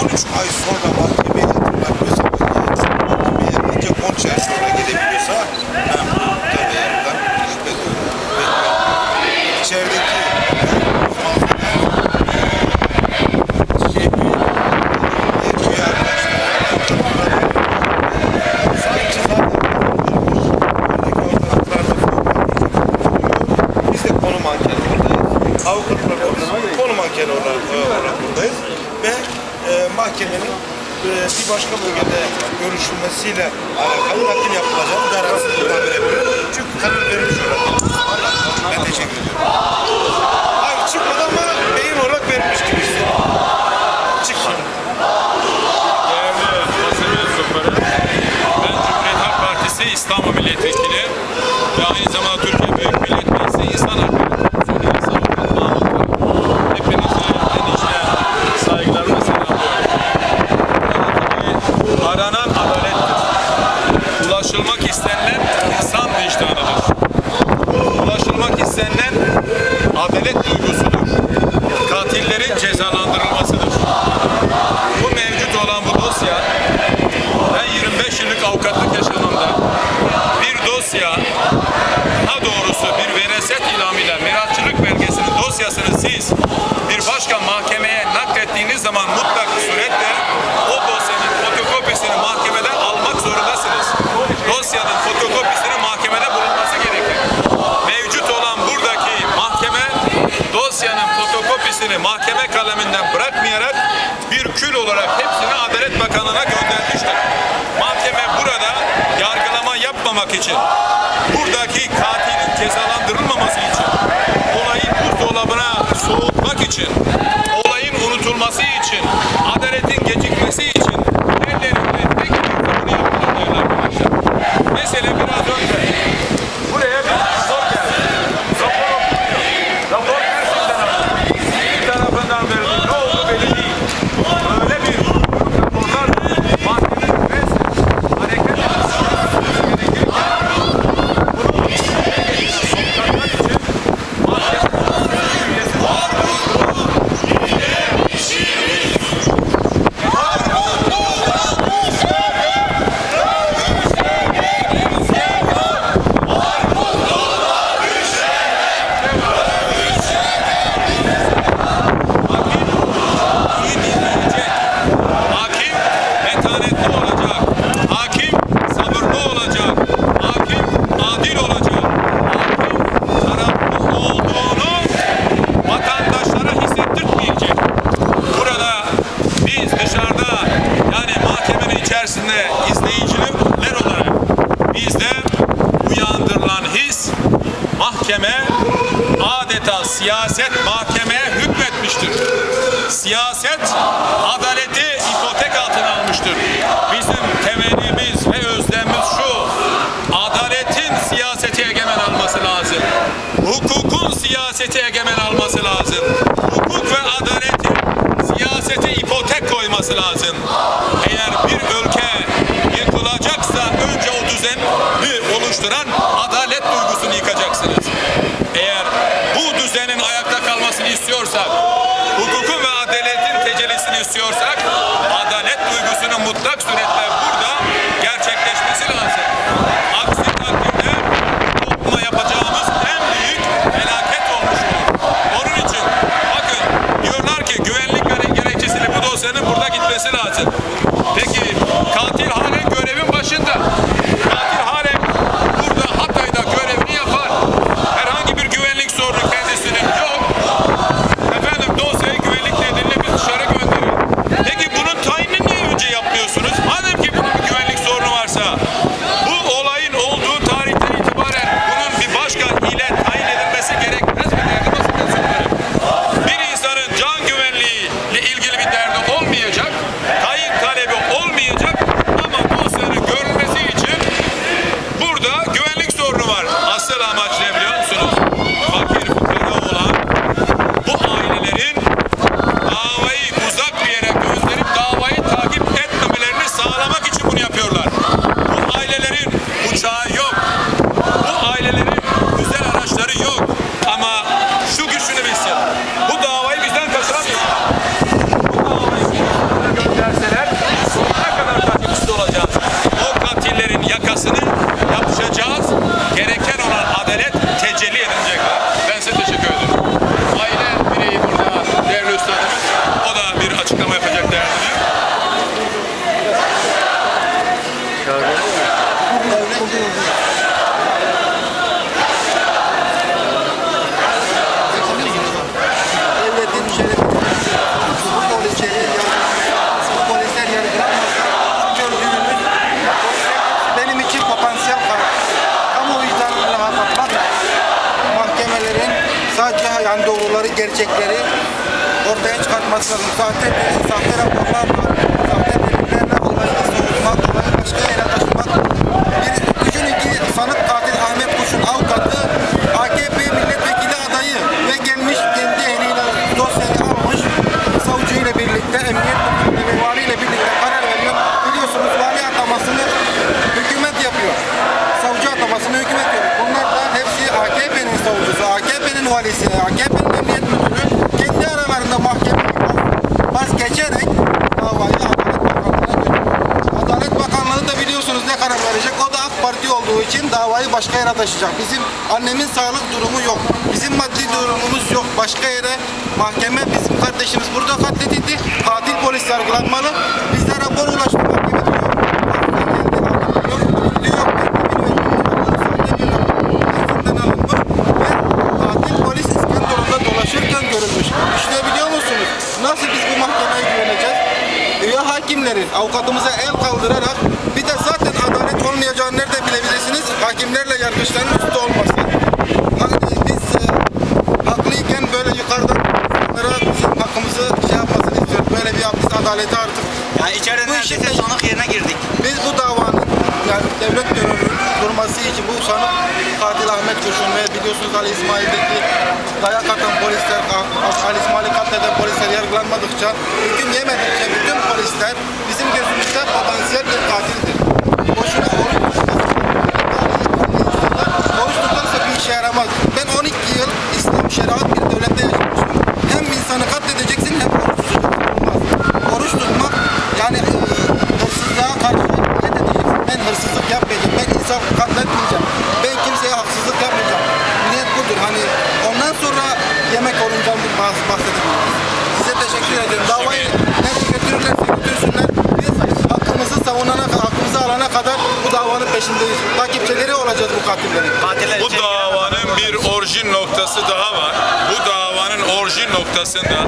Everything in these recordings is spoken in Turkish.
13 ay sonra mahkemeye yatırılabiliyorsa, mahkemeye önce 13 ay sonra gidebiliyorsa ben bu karardan şüphe ediyorum. Ve içerideki şey, üye arkadaşlar, sanki zaten buradaki ortaklarla biz de konu mankeni buradayız. Avukatlar orada, konu mankeni olarak, olarak buradayız. Ve e, mahkemenin e, bir başka bölgede görüşülmesiyle alakalı nakil yapılacağını garantisini buradan verebilirim. Çünkü karar verilmiş olarak. Ben teşekkür ediyorum. Hayır çıkmadı ama beyin olarak verilmiş gibi hissediyorum. Çıkmadı. Değerli basın mensupları, ben Halk Partisi İstanbul Milletvekili aranan adalettir. Ulaşılmak istenilen insan vicdanıdır. Ulaşılmak istenilen adalet duygusudur. Katillerin cezalandırılmasıdır. Bu mevcut olan bu dosya ben 25 yıllık avukatlık yaşamımda bir dosya daha doğrusu bir veraset ilamıyla mirasçılık belgesinin dosyasını siz bir başka mahkemeye naklettiğiniz zaman mutlak suretle olarak hepsini Adalet Bakanlığı'na göndermiştir. Mahkeme burada yargılama yapmamak için, buradaki katilin cezalandırılmaması için, olayın buzdolabına soğutmak için, olayın unutulması için, adaletin gecikmesi için ellerinden tek bir bunu yaptılar arkadaşlar. Mesela biraz önce buraya bir rapor geldi. Rapor okunuyor. Rapor gerçekten önemli. Bir tarafından verildi. Ne oldu belli değil. Öyle bir raporlar mahkemenin resmen hareket etmesi gerekirken bunu sokaklar için mahkeme üyesi iyi dinleyecek. Hakim metanetli olacak. Hakim sabırlı olacak. Hakim adil olacak. Hakim taraflı olduğunu vatandaşlara hissettirmeyecek. Burada biz dışarıda yani mahkemenin içerisinde izleyiciler olarak bizde uyandırılan his mahkeme adeta siyaset mahkemeye hükmetmiştir. Siyaset adaleti ipotek altına almıştır. Bizim temennimiz ve özlemimiz şu. Adaletin siyaseti egemen alması lazım. Hukukun siyaseti egemen alması lazım. Hukuk ve adaletin siyasete ipotek koyması lazım. Eğer bir ülke yıkılacaksa önce o düzeni oluşturan adalet duygusunu yıkacaksınız. Eğer bu düzenin ayakta kalmasını istiyorsak, hukukun ve adaletin tecellisini istiyorsak, adalet duygusunun mutlak suretle burada gerçekleşmesi lazım. Gerçekleri ortaya çıkartması lazım. Sahte, sahte raporlarla, için davayı başka yere taşıyacak. Bizim annemin sağlık durumu yok. Bizim maddi durumumuz yok. Başka yere mahkeme bizim kardeşimiz burada katledildi. Katil polis yargılanmalı. Bize rapor ulaştı. Mahkeme musunuz? Nasıl biz bu mahkemeye güveneceğiz? Üye hakimlerin avukatımıza el kaldırarak bir de zaten adalet olmayacağını nerede bilebilirsiniz? Hakimlerle yargıçların üstü olması. Hani biz e, haklıyken böyle yukarıdan insanlara bizim hakkımızı şey yapmasını istiyoruz. Böyle bir biz adaleti artık Yani içeride Bu neredeyse de- sanık yerine girdik. biz bu davanın yani devlet terörü durması için bu sanık katil Ahmet Kurşun ve biliyorsunuz Ali İsmail'deki dayak atan polisler, Ali İsmail'i katleden polisler yargılanmadıkça, hüküm yemedikçe bütün polisler bizim gözümüzde potansiyel bir katildir. Bir bahs bahsedebiliriz. Size teşekkür ediyorum. Davayı nereye götürürlerse götürsünler. Biz hakkımızı savunana kadar, hakkımızı alana kadar bu davanın peşindeyiz. Takipçileri olacağız bu katillerin. Katiller Bu davanın bir orijin noktası daha var. Bu davanın orijin noktasında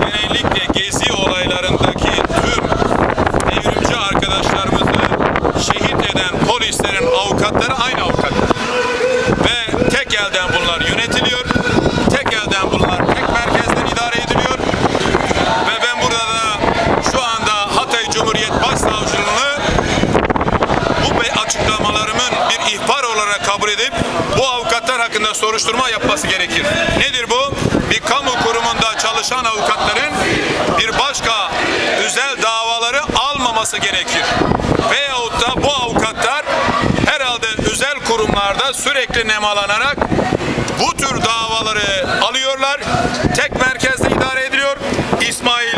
genellikle gezi olaylarındaki tüm devrimci arkadaşlarımızı şehit eden polislerin avukatları aynı avukatlar. Ve tek elden bunlar yönetiliyor. Tek elden bunlar tek merkezden idare ediliyor. Ve ben burada da şu anda Hatay Cumhuriyet Başsavcılığı'nı bu be- açıklamalarımın bir ihbar olarak kabul edip bu avukatlar hakkında soruşturma yapması gerekir. Nedir bu? Bir kamu kurumunda çalışan avukatların bir başka özel davaları almaması gerekir. Veyahut da bu avukatlar herhalde özel kurumlarda sürekli nemalanarak bu tür davaları alıyorlar. Tek merkezde idare ediliyor. İsmail,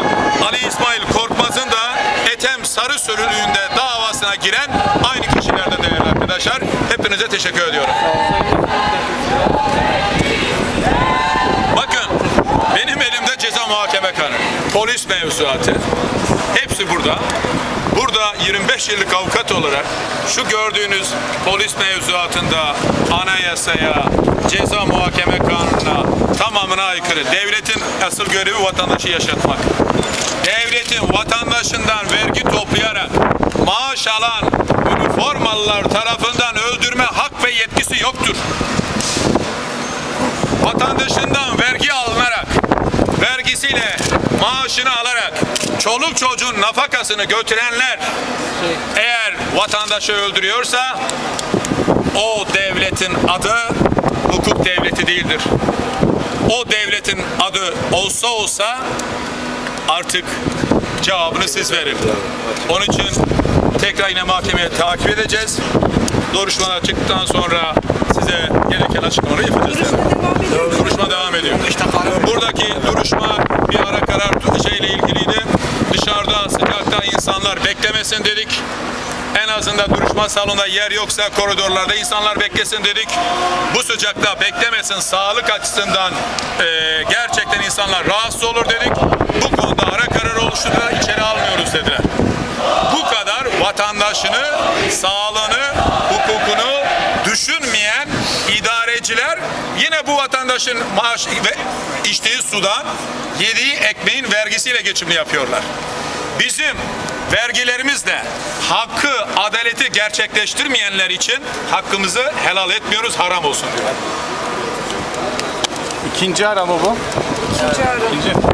Ali İsmail Korkmaz'ın da Ethem Sarı Sürülüğü'nde davasına giren arkadaşlar. Hepinize teşekkür ediyorum. Bakın benim elimde ceza muhakeme kanunu, polis mevzuatı. Hepsi burada. Burada 25 yıllık avukat olarak şu gördüğünüz polis mevzuatında anayasaya, ceza muhakeme kanununa tamamına aykırı. Devletin asıl görevi vatandaşı yaşatmak. Devletin vatandaşından vergi toplayarak maaş alan üniformalılar tarafından öldürme hak ve yetkisi yoktur vatandaşından vergi alınarak, vergisiyle maaşını alarak çoluk çocuğun nafakasını götürenler eğer vatandaşı öldürüyorsa o devletin adı hukuk devleti değildir. O devletin adı olsa olsa artık cevabını siz verin. Onun için tekrar yine mahkemeye takip edeceğiz. Duruşmalar çıktıktan sonra size gereken açıklamaları yapacağız. Duruşma devam ediyor. Buradaki duruşma bir ara karar şeyle ilgiliydi. Dışarıda sıcakta insanlar beklemesin dedik. En azından duruşma salonunda yer yoksa koridorlarda insanlar beklesin dedik. Bu sıcakta beklemesin sağlık açısından eee, gerçekten insanlar rahatsız olur dedik. Bu konuda ara karar oluşturdular içeri almıyoruz dediler. Vatandaşını, sağlığını, hukukunu düşünmeyen idareciler yine bu vatandaşın maaş ve içtiği sudan yediği ekmeğin vergisiyle geçimini yapıyorlar. Bizim vergilerimizle hakkı, adaleti gerçekleştirmeyenler için hakkımızı helal etmiyoruz, haram olsun diyor. İkinci arama bu. İkinci ara.